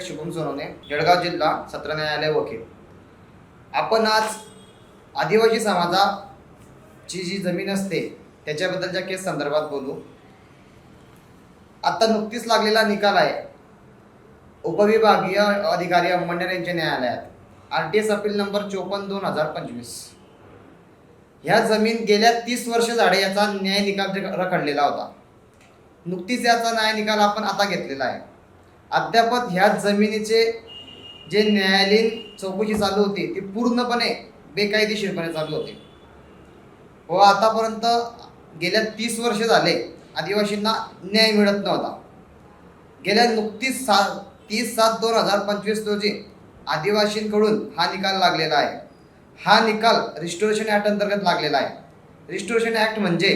Advocate Shubham Sonawane Jalgaon जिल्हा सत्र न्यायालय वकील. आपण आज आदिवासी समाजाची जी जमीन असते त्याच्याबद्दलच्या केस संदर्भात बोलू. आता नुकतीच लागलेला निकाल आहे. उपविभागीय अधिकारी अंमळनेर यांच्या न्यायालयात. R T S appeal number चोपन्न दोन हजार पंचवीस. ह्या जमीन गेल्या तीस वर्ष झाडे याचा न्याय निकाल रखडलेला होता. नुकतीच याचा न्याय निकाल आपण आता घेतलेला आहे. अद्यापत ह्या जमिनीचे जे न्यायालयीन चौकशी चालू होती ती पूर्णपणे बेकायदेशीरपणे चालू होते. व हो, आतापर्यंत गेल्या तीस वर्ष झाले आदिवासींना न्याय मिळत नव्हता. गेल्या नुकतीच सा तीस सात दोन हजार पंचवीस रोजी आदिवासींकडून हा निकाल लागलेला आहे. हा निकाल रिस्टोरेशन ॲक्ट अंतर्गत लागलेला आहे. रिस्टोरेशन ॲक्ट म्हणजे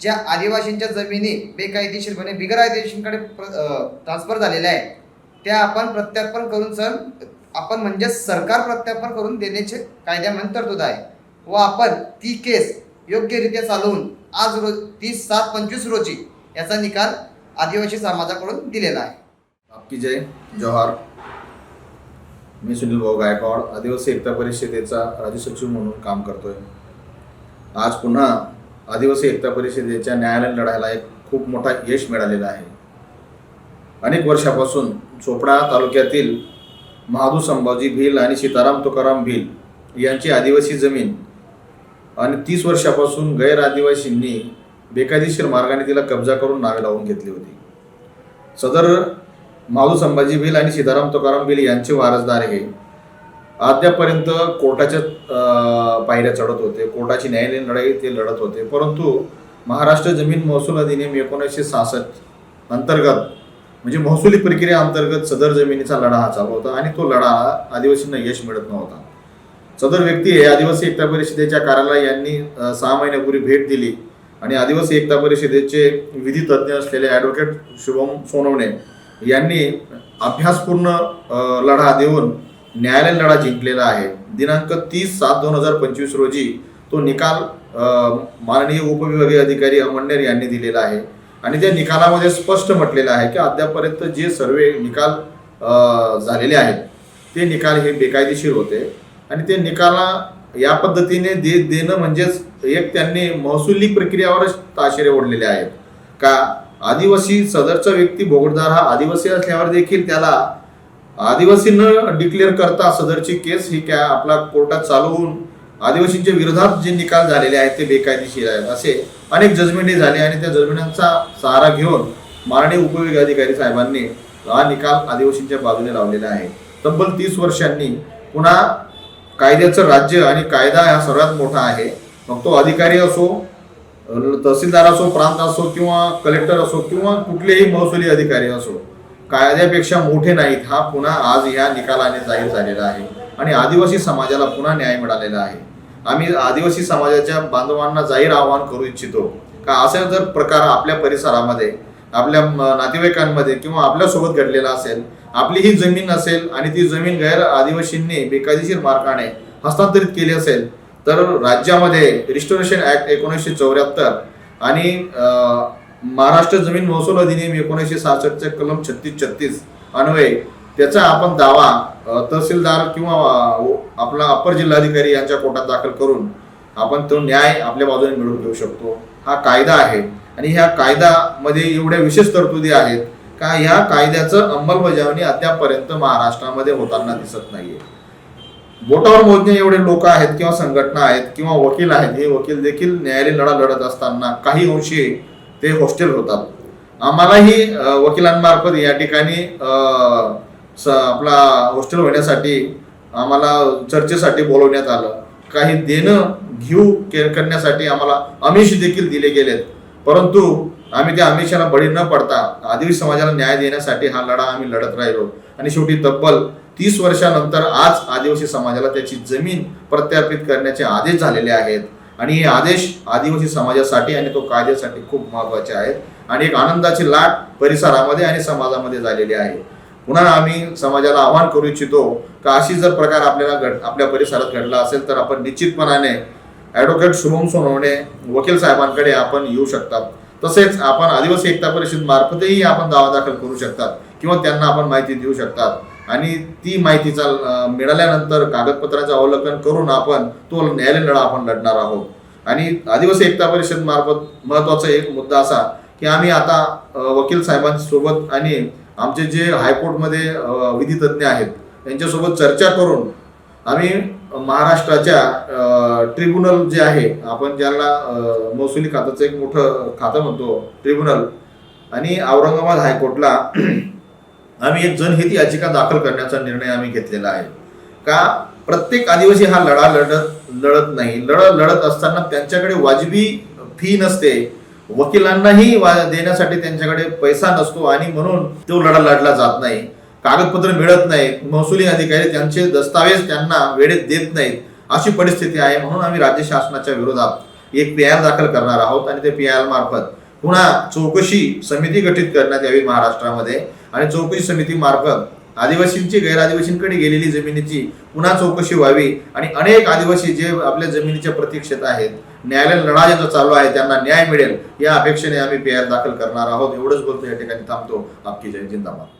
ज्या आदिवासींच्या जमिनी बेकायदेशीरपणे बिगरकायदेशीरकडे ट्रान्सफर झालेल्या आहेत त्या आपण प्रत्यार्पण करून सर आपण म्हणजे सरकार प्रत्यार्पण करून देण्याचे कायद्यामध्ये तरतूद आहे. व आपण ती केस योग्यरित्या चालवून आज रोज तीस सात पंचवीस रोजी याचा निकाल आदिवासी समाजाकडून दिलेला आहे. आपकी जय जोहार. मी सुनील भाऊ गायकवाड आदिवासी एकता परिषदेचा राज्य सचिव म्हणून काम करतोय. आज पुन्हा आदिवासी एकता परिषदेच्या न्यायालयीन लढायला एक खूप मोठा यश मिळालेला आहे. अनेक वर्षापासून चोपडा तालुक्यातील महादू संभाजी भिल आणि सीताराम तुकाराम भिल यांची आदिवासी जमीन आणि तीस वर्षापासून गैर आदिवासींनी बेकायदेशीर मार्गाने तिला कब्जा करून नावे लावून घेतली होती. सदर मालू संभाजी भिल आणि सीताराम तुकाराम भिल यांचे वारसदार हे अद्यापर्यंत कोर्टाच्या पायऱ्या चढत होते. कोर्टाची न्यायालयीन लढाई ते लढत होते. परंतु महाराष्ट्र जमीन महसूल अधिनियम एकोणीसशे सहासष्ट अंतर्गत म्हणजे महसुली प्रक्रिया अंतर्गत सदर जमिनीचा लढा हा चालू होता आणि तो लढा आदिवासींना यश मिळत नव्हता. सदर व्यक्ती हे आदिवासी एकता परिषदेच्या कार्यालय यांनी सहा महिन्यापूर्वी भेट दिली आणि आदिवासी एकता परिषदेचे विधी तज्ज्ञ असलेले ॲडव्होकेट शुभम सोनवणे यांनी अभ्यासपूर्ण लढा देऊन न्यायालयीन लढा जिंकलेला आहे. दिनांक तीस सात दोन हजार पंचवीस रोजी तो निकाल माननीय उपविभागीय अधिकारी अमंडेर यांनी दिलेला आहे. आणि त्या निकालामध्ये स्पष्ट म्हटलेलं आहे की अद्यापर्यंत जे सर्वे निकाल झालेले आहेत ते निकाल हे बेकायदेशीर होते. आणि ते निकाला या पद्धतीने दे देणं म्हणजेच एक त्यांनी महसुली प्रक्रियावरच ताशेरे ओढलेले आहेत. का? आदिवासी सदरचा व्यक्ती भोगटदार हा आदिवासी असल्यावर देखील त्याला आदिवासी न डिक्लेअर करता सदरची केस ही क्या आपला कोर्टात चालवून आदिवासींच्या विरोधात जे निकाल झालेले आहेत ते बेकायदेशीर आहेत. असे अनेक जजमेंट झाले आणि त्या जजमेंटांचा सहारा घेऊन माननीय उपविभाग अधिकारी साहेबांनी हा निकाल आदिवासींच्या बाजूने लावलेला आहे. तब्बल तीस वर्षांनी पुन्हा कायद्याचं राज्य आणि कायदा हा सर्वात मोठा आहे. मग तो अधिकारी असो तहसीलदार असो प्रांत असो किंवा कलेक्टर असो किंवा कुठलेही महसुली अधिकारी असो कायद्यापेक्षा मोठे नाहीत हा पुन्हा आज या निकालाने जाहीर झालेला आहे. आणि आदिवासी समाजाला पुन्हा न्याय मिळालेला आहे. आम्ही आदिवासी समाजाच्या बांधवांना जाहीर आवाहन करू इच्छितो. का असा जर प्रकार आपल्या परिसरामध्ये आपल्या नातेवाईकांमध्ये किंवा आपल्यासोबत घडलेला असेल आपली ही जमीन असेल आणि ती जमीन गैर आदिवासींनी बेकायदेशीर मार्गाने हस्तांतरित केली असेल तर राज्यामध्ये रिस्टोरेशन ऍक्ट एकोणीसशे चौऱ्याहत्तर आणि महाराष्ट्र जमीन महसूल अधिनियम एकोणीसशे सहासष्टचे कलम छत्तीस छत्तीस अन्वये त्याचा आपण दावा तहसीलदार किंवा आपला अप्पर जिल्हाधिकारी यांच्या कोर्टात दाखल करून आपण तो न्याय आपल्या बाजूने मिळवून घेऊ शकतो. हा कायदा आहे आणि ह्या कायद्यामध्ये एवढ्या विशेष तरतुदी आहेत का ह्या कायद्याचं अंमलबजावणी अद्यापर्यंत महाराष्ट्रामध्ये होताना दिसत नाहीये. बोटावर मोजणे एवढे लोक आहेत किंवा संघटना आहेत किंवा वकील आहेत हे वकील देखील न्यायालयीन लढा लढत असताना काही अंशी ते हॉस्टेल होतात. आम्हालाही वकिलांमार्फत या ठिकाणी स आपला हॉस्टेल होण्यासाठी आम्हाला चर्चेसाठी बोलवण्यात आलं. काही देणं घेऊ के- करण्यासाठी आम्हाला आमिष देखील दिले गेलेत. परंतु आम्ही त्या आमिषाला बळी न पडता आदिवासी समाजाला न्याय देण्यासाठी हा लढा आम्ही लढत राहिलो. आणि शेवटी तब्बल तीस वर्षानंतर आज आदिवासी समाजाला त्याची जमीन प्रत्यार्पित करण्याचे आदेश झालेले आहेत. आणि हे आदेश आदिवासी समाजासाठी आणि तो कायद्यासाठी खूप महत्त्वाचे आहेत. आणि एक आनंदाची लाट परिसरामध्ये आणि समाजामध्ये झालेली आहे. पुन्हा आम्ही समाजाला आवाहन करू इच्छितो का अशी जर प्रकार आपल्याला घड आपल्या परिसरात घडला असेल तर आपण निश्चितपणाने ॲडव्होकेट शुभम सोनवणे वकील साहेबांकडे आपण येऊ शकतात. तसेच आपण आदिवासी एकता परिषद मार्फतही आपण दावा दाखल करू शकतात किंवा त्यांना आपण माहिती देऊ शकतात. आणि ती माहितीचा मिळाल्यानंतर कागदपत्रांचं अवलोकन करून आपण तो न्यायालयीन लढा आपण लढणार आहोत. आणि आदिवासी एकता परिषद मार्फत महत्त्वाचा एक मुद्दा असा की आम्ही आता वकील साहेबांसोबत आणि आमचे जे हायकोर्टमध्ये विधितज्ञ आहेत यांच्यासोबत चर्चा करून आम्ही महाराष्ट्राच्या ट्रिब्युनल जे आहे आपण ज्याला महसुली खात्याचं एक मोठं खातं म्हणतो ट्रिब्युनल आणि औरंगाबाद हायकोर्टला आम्ही एक जनहित याचिका दाखल करण्याचा निर्णय आम्ही घेतलेला आहे. का? प्रत्येक आदिवासी हा लढा लढत लढत नाही. लढा लढत असताना त्यांच्याकडे वाजवी फी नसते. वकिलांनाही वा- देण्यासाठी त्यांच्याकडे पैसा नसतो आणि म्हणून तो लढा लढला जात नाही. कागदपत्र मिळत नाही. महसुली अधिकारी त्यांचे दस्तावेज त्यांना वेळेत देत नाहीत. अशी परिस्थिती आहे म्हणून आम्ही राज्य शासनाच्या विरोधात एक पी आय दाखल करणार आहोत आणि ते पी आर मार्फत पुन्हा चौकशी समिती गठीत करण्यात यावी महाराष्ट्रामध्ये. आणि चौकशी समिती मार्फत आदिवासींची गैरआदिवासींकडे गेलेली जमिनीची पुन्हा चौकशी व्हावी आणि अनेक आदिवासी जे आपल्या जमिनीच्या प्रतीक्षेत आहेत न्यायालय लढा ज्यांचा चालू आहे त्यांना न्याय मिळेल या अपेक्षेने आम्ही पी आर दाखल करणार आहोत. एवढंच बोलतो या ठिकाणी थांबतो. आपकी जय जिंदाबाद.